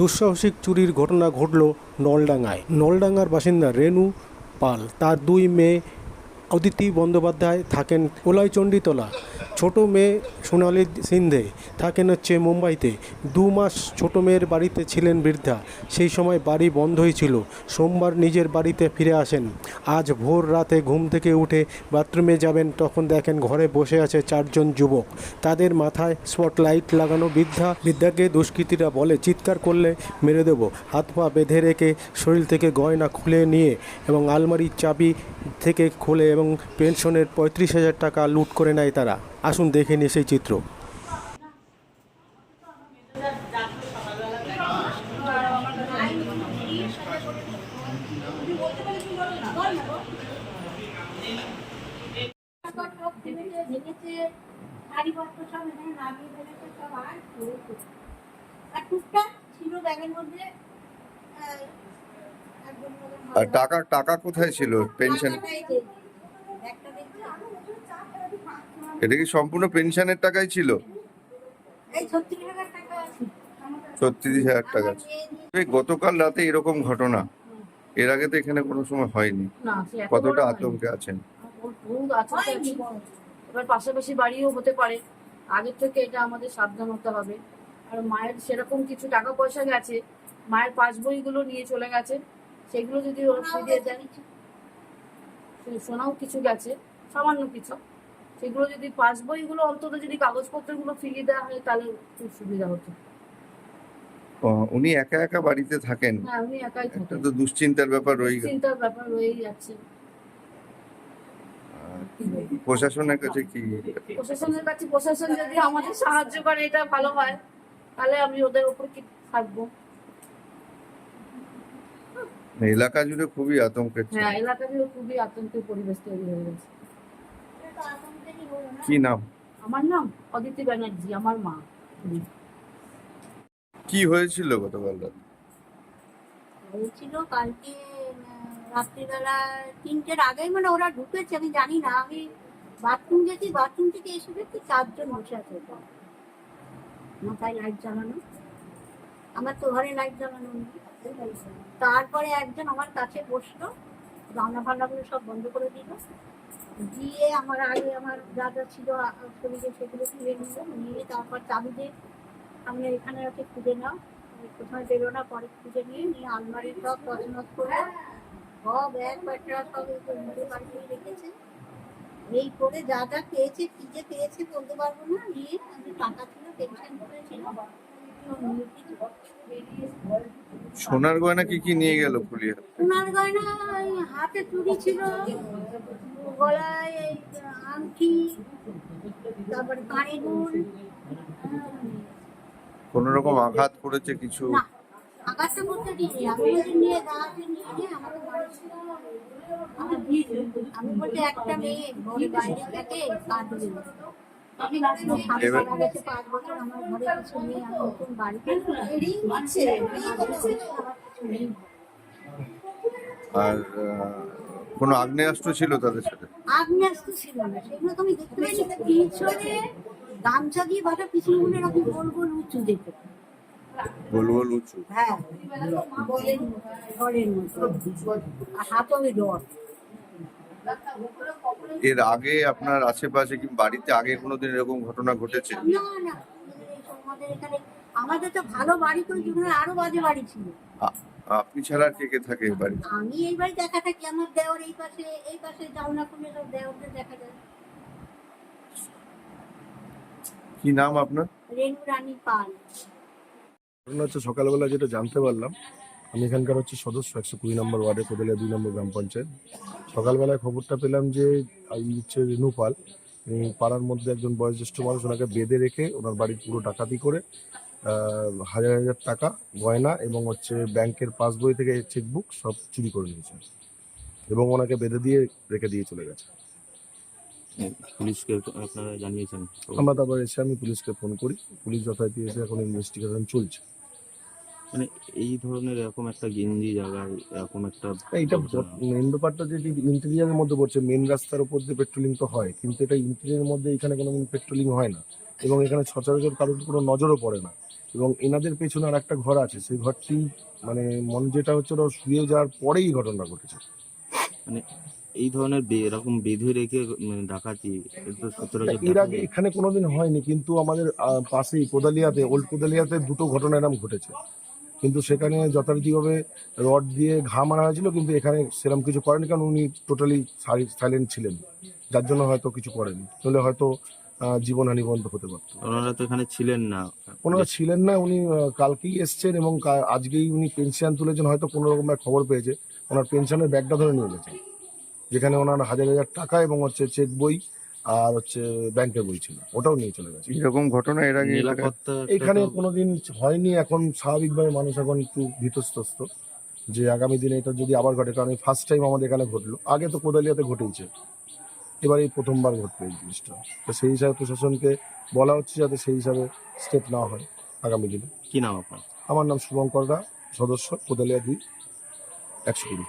দুঃসাহসিক চুরির ঘটনা ঘটল নলডাঙ্গায়। নলডাঙ্গার বাসিন্দা রেনু পাল, তার দুই মেয়ে অদিতি বন্দ্যোপাধ্যায় থাকেন ওলাইচণ্ডীতলা। ছোট মেয়ে সোনালী সিন্ধে থাকেন হচ্ছে মুম্বাইতে। দু মাস ছোট মেয়ের বাড়িতে ছিলেন বৃদ্ধা। সেই সময় বাড়ি বন্ধই ছিল। সোমবার নিজের বাড়িতে ফিরে আসেন। আজ ভোর রাতে ঘুম থেকে উঠে বাথরুমে যাবেন। তখন দেখেন ঘরে বসে আছে চারজন যুবক। তাদের মাথায় স্পটলাইট লাগানো বৃদ্ধা। বৃদ্ধাকে দুষ্কৃতীরা বলে, চিৎকার করলে মেরে দেবো। হাত পা বেঁধে রেখে শরীর থেকে গয়না খুলে নিয়ে এবং আলমারির চাবি থেকে খুলে এবং পেনশনের পঁয়ত্রিশ হাজার টাকা লুট করে নেয় তারা। আসুন দেখে নিয়ে সেই চিত্র। সব টাকা কোথায় ছিল? সব এটা কি সম্পূর্ণ পেনশনের টাকাই ছিল? ছত্রিশ হাজার টাকা গতকাল রাতে এরকম ঘটনা। এর আগে তো এখানে কোনো সময় হয়নি। কতটা আতঙ্কে আছেন। এবার পাশাপাশি বাড়িও হতে পারে। আগের থেকে এটা আমাদের সাবধান হতে হবে। আর মায়ের সেরকম কিছু টাকা পয়সা গেছে। মায়ের পাস বইগুলো নিয়ে চলে গেছে। সেগুলো যদি ওরা ফিরিয়ে দেন সোনাও কিছু গেছে। সামান্য কিছু। সেগুলো যদি পাস বইগুলো অন্তত যদি কাগজপত্রগুলো ফিরিয়ে দেওয়া হয় তাহলে খুব সুবিধা হতো। উনি একা একা বাড়িতে থাকেন? হ্যাঁ উনি একাই থাকেন। তো দুশ্চিন্তার ব্যাপার রয়ে গেল। চিন্তার ব্যাপার রয়েই যাচ্ছে। প্রশাসনের কাছে কি? প্রশাসনের কাছে প্রশাসন যদি আমাদের সাহায্য করে এটা ভালো হয়। তাহলে আমি ওদের উপর কি থাকব? এলাকা জুড়ে খুবই আতঙ্কের হ্যাঁ এলাকা জুড়ে খুবই আতঙ্কের পরিবেশ তৈরি হয়ে গেছে। কি নাম? আমার নাম অদিতি ব্যানার্জি আমার মা। কি হয়েছিল গতকাল রাতে? হয়েছিল কালকে রাত্রিবেলা তিনটের মানে ওরা ঢুকেছে আমি জানি না আমি বাথরুম গেছি বাথরুম থেকে এসে চারজন বসে আছে মাথায় লাইট জ্বালানো। আমার তো ঘরে লাইট জ্বালানো নেই তারপরে একজন আমার কাছে বসল। রান্না ফান্নাগুলো সব বন্ধ করে দিল। দিয়ে আমার আগে আমার যা যা ছিল শরীরে সেগুলো তুলে নিল নিয়ে তারপর চাবি দিয়ে আমি এখানে আছে, খুঁজে নাও। কোথায় বেরো না, পরে খুঁজে নিয়ে নিয়ে আলমারি সব পছন্দ করে সব এক বাচ্চারা সব এই নিজের বাড়িতে রেখেছে। এই করে যা যা পেয়েছে, কি যে পেয়েছে বলতে পারব না। নিয়ে আমি টাকা ছিল পেনশন করেছিল সব নিয়ে গেছে। সোনার গয়না কি কি নিয়ে গেল খুলিয়ে সোনার গয়না হাতে চুড়ি ছিল গলায় আংটি তারপরে কানে দুল কোন রকম আঘাত করেছে কিছু না করতে দিইনি আমি বলছি নিয়ে দাঁড়াতে নিয়ে নিয়ে আমাকে বাড়ি ছিল। আমার ভিড়। আমি বলছি একটা মেয়ে বাইরে থাকে কাঁদবে এবার- মারা গেছে পাঁচ বছর আমার ঘরে কিছু নেই আমি নতুন বাড়িতে আছে আর কোনো আগ্নেয়াস্ত্র ছিল তাদের সাথে? আগ্নেয়াস্ত্র ছিল না সেগুলো তো আমি দেখতে পিছনে গামছা দিয়ে বাটা পিছনে মনে রাখি গোল গোল উঁচু দেখে। গোল গোল উঁচু? হ্যাঁ ঘরের মতো আর হাতলে ডর এর আগে আপনার আশেপাশে কি বাড়িতে আগে কোনোদিন এরকম ঘটনা ঘটেছে? না না আমাদের এখানে আমাদের তো ভালো বাড়ি তো জীবনে আরও বাজে বাড়ি ছিল। আপনি ছাড়া কে কে থাকে এই বাড়িতে? আমি এই বাড়ি দেখা থাকি আমার দেওয়ার এই পাশে এই পাশে জানলা খুলে সব দেওয়ারদের দেখা যায়। কি নাম আপনার? রেণু রানী পাল। ঘটনা হচ্ছে সকালবেলা যেটা জানতে পারলাম আমি এখানকার হচ্ছে সদস্য একশো কুড়ি নম্বর ওয়ার্ডে কোদালিয়া দুই নম্বর গ্রাম পঞ্চায়েত। সকালবেলায় খবরটা পেলাম যে হচ্ছে রেণু পাল উনি পাড়ার মধ্যে একজন বয়োজ্যেষ্ঠ মানুষ ওনাকে বেঁধে রেখে ওনার বাড়ির পুরো ডাকাতি করে হাজার হাজার টাকা গয়না এবং হচ্ছে ব্যাংকের পাসবই থেকে চেকবুক সব চুরি করে নিয়েছে এবং ওনাকে বেঁধে দিয়ে রেখে দিয়ে চলে গেছে। পুলিশকে আপনারা জানিয়েছেন? আমরা তারপর এসে আমি পুলিশকে ফোন করি পুলিশ যথারীতি এসে এখন ইনভেস্টিগেশন চলছে। মানে এই ধরনের এরকম একটা গেঞ্জি জায়গায় এরকম একটা এইটা মেন ব্যাপারটা যে ইন্টেরিয়ারের মধ্যে পড়ছে মেন রাস্তার উপর দিয়ে পেট্রোলিং তো হয় কিন্তু এটা ইন্টেরিয়ারের মধ্যে এখানে কোনো পেট্রোলিং হয় না। এবং এখানে সচরাচর কারোর কোনো নজরও পড়ে না। এবং এনাদের পেছনে আর একটা ঘর আছে সেই ঘরটি মানে মন যেটা হচ্ছে ওরা শুয়ে যাওয়ার পরেই ঘটনা ঘটেছে। মানে এই ধরনের বে- এরকম বেঁধে রেখে ডাকাতি এটা তো সচরাচর এর আগে এখানে কোনোদিন হয়নি কিন্তু আমাদের পাশেই কোদালিয়াতে ওল্ড কোদালিয়াতে দুটো ঘটনা এরকম ঘটেছে। কিন্তু সেখানে যথারীতিভাবে রড দিয়ে ঘা মারা হয়েছিল কিন্তু এখানে সেরকম কিছু করেনি কারণ উনি টোটালি সাইলেন্ট ছিলেন। যার জন্য হয়তো কিছু করেনি। তাহলে হয়তো জীবনহানি বন্ধ হতে পারতো। ওনারা তো এখানে ছিলেন না। ওনারা ছিলেন না উনি কালকেই এসছেন এবং আজকেই উনি পেনশন তুলেছেন হয়তো কোনো রকমের খবর পেয়েছে। ওনার পেনশনের ব্যাগটা ধরে নিয়ে গেছেন। যেখানে ওনার হাজার হাজার টাকা এবং হচ্ছে চেক বই আর হচ্ছে ব্যাংকের বই ছিল ওটাও নিয়ে চলে গেছে। এরকম ঘটনা এর আগে এখানে কোনোদিন হয়নি এখন স্বাভাবিকভাবে মানুষ এখন একটু ভীতস্তস্ত যে আগামী দিনে এটা যদি আবার ঘটে কারণ ফার্স্ট টাইম আমাদের এখানে ঘটলো। আগে তো কোদালিয়াতে ঘটেইছে এবার এই প্রথমবার ঘটবে এই জিনিসটা। তো সেই হিসাবে প্রশাসনকে বলা হচ্ছে যাতে সেই হিসাবে স্টেপ নেওয়া হয় আগামী দিনে। কি নাম আপনার? আমার নাম শুভঙ্কর দা সদস্য কোদালিয়া দুই একশো কুড়ি।